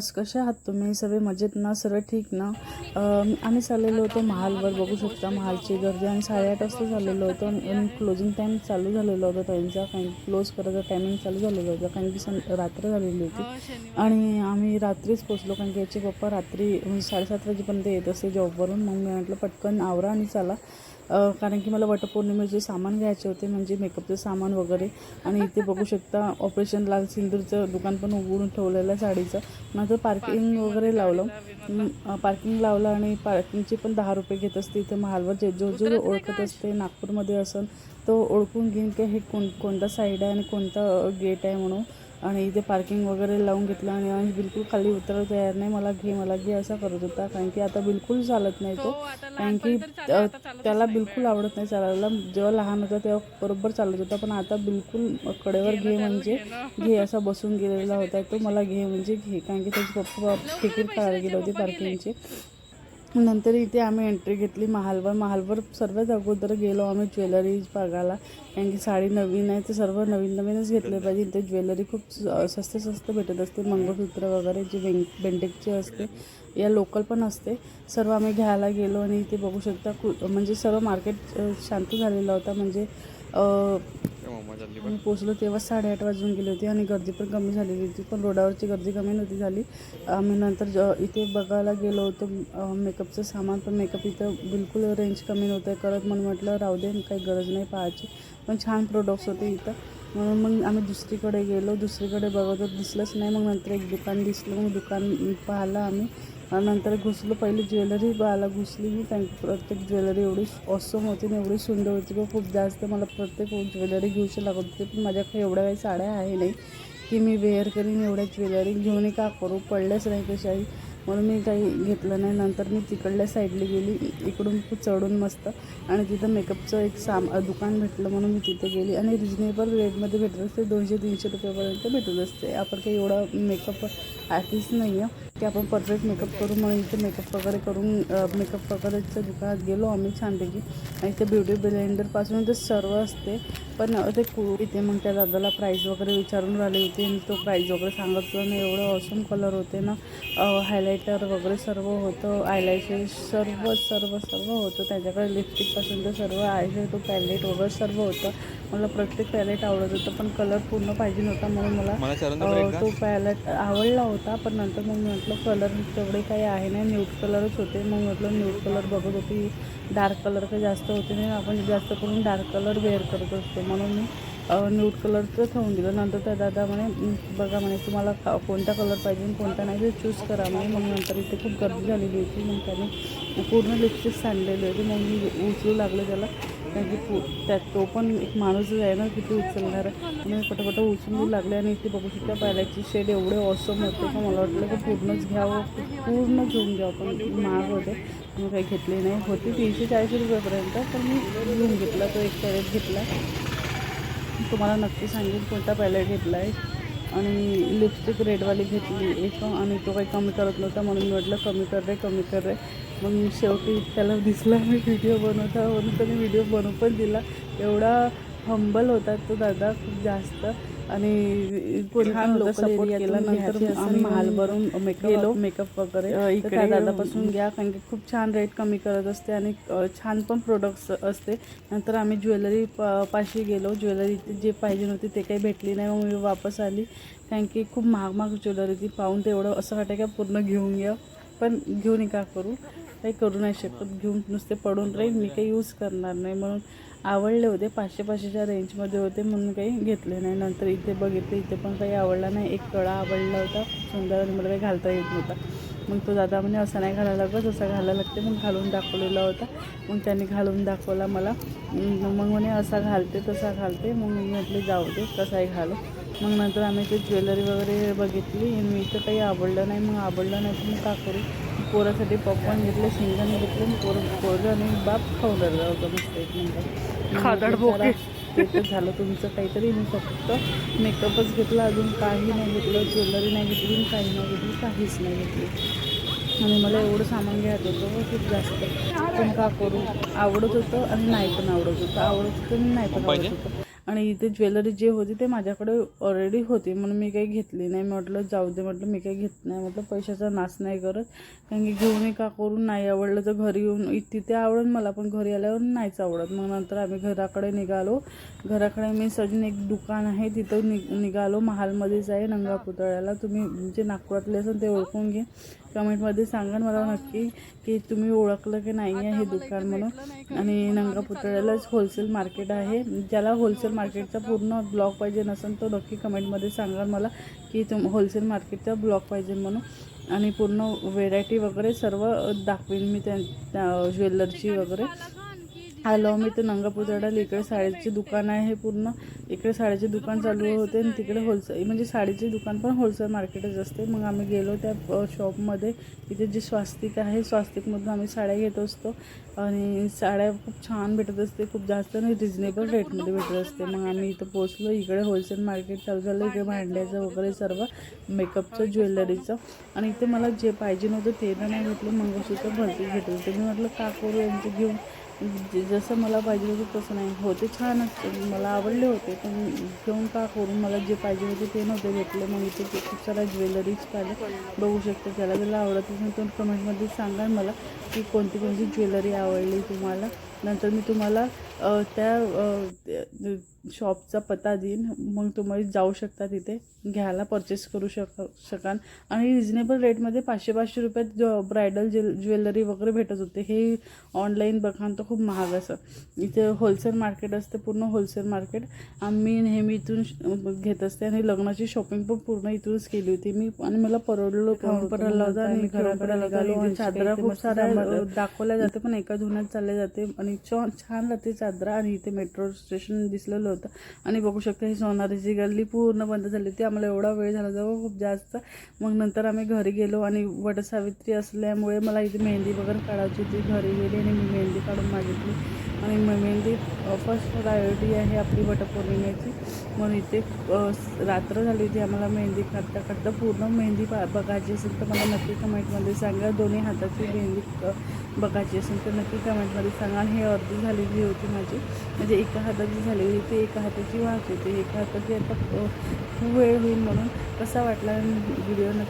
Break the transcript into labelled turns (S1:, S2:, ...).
S1: Viewers कसे आहात तुम्ही? सगळे मजेत ना? सर्व ठीक ना? आम्ही चाललेलो होतो महालवर बघू शकता महालची गर्दी. आणि साडेआठ वाजता झालेलो होतो. आणि क्लोजिंग टाईम चालू झालेला होता त्यांचा. काही क्लोज करायचा टायमिंग चालू झालेलं होतं. कारण की सं रात्र झालेली होती. आणि आम्ही रात्रीच पोचलो कारण की याचे पप्पा रात्री म्हणजे साडेसात वाजेपर्यंत येत असते जॉबवरून मग मी म्हटलं पटकन आवरा आणि चला. कारण की मला वटपौर्णिमेचे सामान घ्यायचे होते म्हणजे मेकअपचे सामान वगैरे आणि इथे बघू शकता ऑपरेशन लाल सिंदूरचं दुकान पण उघडून ठेवलेलं आहे साडीचं. नंतर पार्किंग वगैरे लावलं. पार्किंग लावलं आणि पार्किंगचे पण दहा रुपये घेत असते. इथे महालवर जे जो जो ओळखत असते नागपूरमध्ये असन तो ओळखून घेईन की हे कोण कोणता साईड आहे आणि कोणता गेट आहे म्हणून. आणि इथे पार्किंग वगैरे लावून घेतलं आणि आणि बिलकुल खाली उतरायला तयार नाही. मला घे मला घे असा करत होता. कारण की आता बिलकुल चालत नाही तो. कारण की त्या- त्याला बिलकुल आवडत नाही चालायला. जेव्हा लहान होता तेव्हा बरोबर चालत होता. पण आता बिलकुल कडेवर घे म्हणजे घे असा बसून गेलेला होता तो. मला घे म्हणजे घे. कारण की त्याचे पप्पा तिकीट काढायला गेले होते पार्किंगचे नंतर इथे आम्ही एंट्री घेतली महालवर. महालवर सर्वात अगोदर गेलो आम्ही ज्वेलरी बघायला. कारण की साडी नवीन आहे ते सर्व नवीन नवीनच घेतले पाहिजे. इथे ज्वेलरी खूप स- स्वस्त स्वस्त भेटत असते. मंगळसूत्र वगैरे जे बें बेंटेकचे असते या लोकल पण असते. सर्व आम्ही घ्यायला गेलो आणि इथे बघू शकता म्हणजे सर्व मार्केट शांत झालेला होता. म्हणजे आम्ही पोचलो तेव्हा साडेआठ वाजून गेली होती आणि गर्दी पण कमी झालेली होती पण रोडावरची गर्दी कमी नव्हती झाली. आम्ही नंतर ज इथे बघायला गेलो होतो मेकअपचं सामान पण मेकअप इथं बिलकुल रेंज कमी नव्हतं. करत म्हणून म्हटलं राहू दे काही गरज नाही पाहायची. पण छान प्रोडक्ट्स होते इथं. म्हणून मग आम्ही दुसरीकडे गेलो. दुसरीकडे बघत दिसलंच नाही. मग नंतर एक दुकान दिसलं. मग दुकान पाहिलं आम्ही. नंतर घुसलो पहिली ज्वेलरी बाळाला घुसली मी. त्यां प्रत्येक ज्वेलरी एवढी ऑसम होती ना एवढी सुंदर होती. की खूप जास्त मला प्रत्येक ज्वेलरी घेऊशी लागत होती. पण माझ्याकडे एवढ्या काही साड्या आहे नाही की मी वेअर करीन एवढ्या ज्वेलरी घेऊन का करू? पडल्याच नाही कशाही. म्हणून मी काही घेतलं नाही. नंतर मी तिकडल्या साईडला गेली. इकडून खूप चढून मस्त. आणि तिथं मेकअपचं एक साम दुकान भेटलं म्हणून मी तिथे गेली. आणि रिजनेबल रेटमध्ये भेटत असते. दोनशे तीनशे रुपयापर्यंत भेटत असते. आपण काही एवढा मेकअप आर्टिस्ट नाही आहे की आपण परफेक्ट मेकअप करू म्हणून इथे मेकअप वगैरे करून मेकअप वगैरेच्या दुकानात गेलो आम्ही छानपैकी. आणि इथे ब्युटी ब्लेंडरपासून ते सर्व असते. पण ते कु इथे मग त्या दादाला प्राईस वगैरे विचारून राहिले होते आणि तो प्राईस वगैरे सांगत होता. आणि एवढे ऑसम कलर होते ना. हायलायटर वगैरे सर्व होतं. आयलॅशेस सर्व सर्व सर्व होतं. त्याच्याकडे लिपस्टिकपासून तर सर्व आयशॅडो पॅलेट वगैरे सर्व होतं. मला प्रत्येक पॅलेट आवडत होतं पण कलर पूर्ण पाहिजे नव्हता म्हणून मला तो पॅलेट आवडला होता. पण नंतर मग म्हटलं कलर तेवढे काही आहे नाही न्यूट कलरच होते. मग म्हटलं न्यूट कलर बघत होती. डार्क कलर काही जास्त होते नाही. आपण जास्त करून डार्क कलर वेअर करत असतो. म्हणून मी न्यूट कलरचं ठेवून दिलं. नंतर त्या दादा म्हणे बघा म्हणे तुम्हाला का कोणता कलर पाहिजे कोणता नाही ते चूज करा म्हणे. मग नंतर इथे खूप गर्दी झालेली होती. मग त्याने पूर्ण लिपस्टिक सांडलेली होती. मग मी उचलू लागलं त्याला. कारण की त्यात तो पण एक माणूसच आहे ना किती उचलणार आहे. म्हणून पटापट उचलू लागले आणि इथे बघू शकता पायलाची शेड एवढे ऑसम होते का मला वाटलं की पूर्णच घ्यावं पूर्ण घेऊन घ्यावं. पण महाग होते. मी काही घेतले नाही. होती तीनशे चाळीस रुपयापर्यंत पण मी घेऊन घेतला तो एक पॅलेट घेतला. तुम्हाला नक्की सांगेन कोणता पॅलेट घेतला आहे आणि लिपस्टिक रेडवाली घेतली. एक आणि तो काही कमी करत नव्हता. म्हणून मी म्हटलं कमी कर रे कमी कर रे. मग शेवटी त्याला दिसला मी व्हिडिओ बनवता म्हणून त्याने व्हिडिओ बनवू पण दिला. एवढा हंबल होता तो दादा खूप जास्त. आणि छान लोक सपोर्ट केला नंतर आम्ही महालवरून मेकअप मेकअप वगैरे. इकडे दादापासून घ्या कारण की खूप छान रेट कमी करत असते आणि छान पण प्रोडक्ट्स असते. नंतर आम्ही ज्वेलरी प पाशी गेलो. ज्वेलरी जे पाहिजे नव्हती ते काही भेटली नाही. मग मी वापस आली. कारण की खूप महाग महाग ज्वेलरी ती पाहून ते एवढं असं वाटतं का पूर्ण घेऊन घ्या. पण घेऊन का करू? काही करू नाही शकत. घेऊन नुसते पडून राहील मी काही यूज करणार नाही. म्हणून आवडले होते. पाचशे पाचशेच्या रेंजमध्ये होते म्हणून काही घेतले नाही. नंतर इथे बघितले. इथे पण काही आवडला नाही. एक कळा आवडला होता. सुंदर आणि मला काही घालता येत नव्हता. मग तो दादा म्हणे असा नाही घालायला लागत. असा घालायला लागते. मग घालून दाखवलेला होता. मग त्यांनी घालून दाखवला मला. मग मग म्हणे असा घालते तसा घालते. मग मी म्हटले जाऊ दे. कसाही घालू. मग नंतर आम्ही ते ज्वेलरी वगैरे बघितली. आणि मी इथं काही आवडलं नाही. मग आवडलं नाही तर मग का करू? पोरासाठी पॉपकॉर्न घेतले शेंगदाणे घेतले पोरं पोरं आणि बाप खाऊन राहिला होता मस्त एक नंबर
S2: खादाड बोके.
S1: ते तर झालं. तुमचं काहीतरी मी फक्त मेकअपच घेतला. अजून काही नाही घेतलं. ज्वेलरी नाही घेतली आणि काही नाही घेतली. काहीच नाही घेतली. आणि मला एवढं सामान घ्यायचं होतं व खूप जास्त. पण का करू? आवडत होतं आणि नाही पण आवडत होतं. आवडत होतं आणि नाही पण आवडत होतं. आणि इथे ज्वेलरी जे होती ते माझ्याकडे ऑलरेडी होती. म्हणून मी काही घेतली नाही. म्हटलं जाऊ दे म्हटलं मी काही घेत नाही. म्हटलं पैशाचा नाश नाही करत. कारण की घेऊन का करून नाही आवडलं तर घरी येऊन इ- तिथे आवडत मला पण घरी आल्यावर नाहीच आवडत. मग नंतर आम्ही घराकडे निघालो. घराकडे मी सजून एक दुकान आहे तिथं नि निघालो. महालमध्येच आहे नंगा पुतळ्याला तुम्ही जे नागपुरातले असेल ते ओळखून घे कमेंटमध्ये सांगा मला नक्की की तुम्ही ओळखलं की नाही आहे हे दुकान म्हणून. आणि नंगा पुतळ्यालाच होलसेल मार्केट आहे. ज्याला होलसेल मार्केटचा पूर्ण ब्लॉक पाहिजे नसेल तो नक्की कमेंटमध्ये सांगा मला की तुम होलसेल मार्केटचा ब्लॉक पाहिजे म्हणून. आणि पूर्ण व्हेरायटी वगैरे सर्व दाखवेन मी त्या ज्वेलरची वगैरे. आलो मी ते नंगापुतळ्याला इकडे साडीचे दुकान आहे पूर्ण. इकडे साडीचे दुकान चालू होते आणि तिकडे होलसेल म्हणजे साडीचे दुकान पण होलसेल मार्केटच असते. मग आम्ही गेलो त्या शॉपमध्ये तिथे जे स्वास्तिक आहे स्वास्तिकमधून आम्ही साड्या घेत असतो. आणि साड्या खूप छान भेटत असते खूप जास्त आणि रिजनेबल रेटमध्ये भेटत असते. मग आम्ही इथं पोचलो इकडे होलसेल मार्केट चालू झालं. इकडे भांड्याचं वगैरे सर्व मेकअपचं ज्वेलरीचं आणि इथे मला जे पाहिजे नव्हतं ते तर नाही घेतलं. मंगळसूत्र भरती घेतलं होते. मी म्हटलं का करू यांचं घेऊन म्हणजे जसं मला पाहिजे होतं तसं नाही. होते छान असते. मला आवडले होते पण घेऊन का करून मला जे पाहिजे होते ते नव्हते भेटले. मग इथे खूप साऱ्या ज्वेलरीज पाहिजे बघू शकते त्याला त्याला आवडत असेल तर कमेंटमध्ये सांगा मला की कोणती कोणती ज्वेलरी आवडली तुम्हाला. नंतर मी तुम्हाला त्या शॉपचा पत्ता देईन. मग तुम्ही जाऊ शकता तिथे. घ्यायला परचेस करू शक शकाल. आणि रिजनेबल रेटमध्ये पाचशे पाचशे रुपयात जो ब्रायडल ज्वेल ज्वेलरी वगैरे भेटत होते. हे ऑनलाईन बघाल तर खूप महाग असं. इथे होलसेल मार्केट असते पूर्ण होलसेल मार्केट आम्ही नेहमी इथून घेत असते आणि लग्नाची शॉपिंग पण पूर्ण इथूच केली होती. मी आणि मला परवडलो
S3: खाऊन पण आला होता आणि
S1: घराकडे निघालो चादरा खूप साऱ्या दाखवल्या जाते पण एका धुण्यात चालल्या जाते आणि छान छान लागते दादरा आणि इथे मेट्रो स्टेशन दिसलेलं होतं. आणि बघू शकता ही सोनारीची गल्ली पूर्ण बंद झाली. होती आम्हाला एवढा वेळ झाला. जवळ खूप जास्त. मग नंतर आम्ही घरी गेलो आणि वटसावित्री असल्यामुळे मला इथे मेहंदी वगैरे काढायची होती. घरी गेली आणि मी मेहंदी काढून मागितली. आणि मेहंदी फर्स्ट प्रायोरिटी आहे आपली वटपौर्णिमेची. म्हणून इथे रात्र झाली होती आम्हाला मेहंदी काढता काढता पूर्ण मेहंदी पा बघायची असेल तर मला नक्की कमेंटमध्ये सांगा. दोन्ही हाताची मेहंदी बघायची असेल तर नक्की कमेंटमध्ये सांगा. हे अर्धी झालेली होती माझी म्हणजे एका हाताची झालेली होती एका हाताची वाहत होती. एका हाताची आता खूप वेळ होईल म्हणून कसा वाटला व्हिडिओ नक्की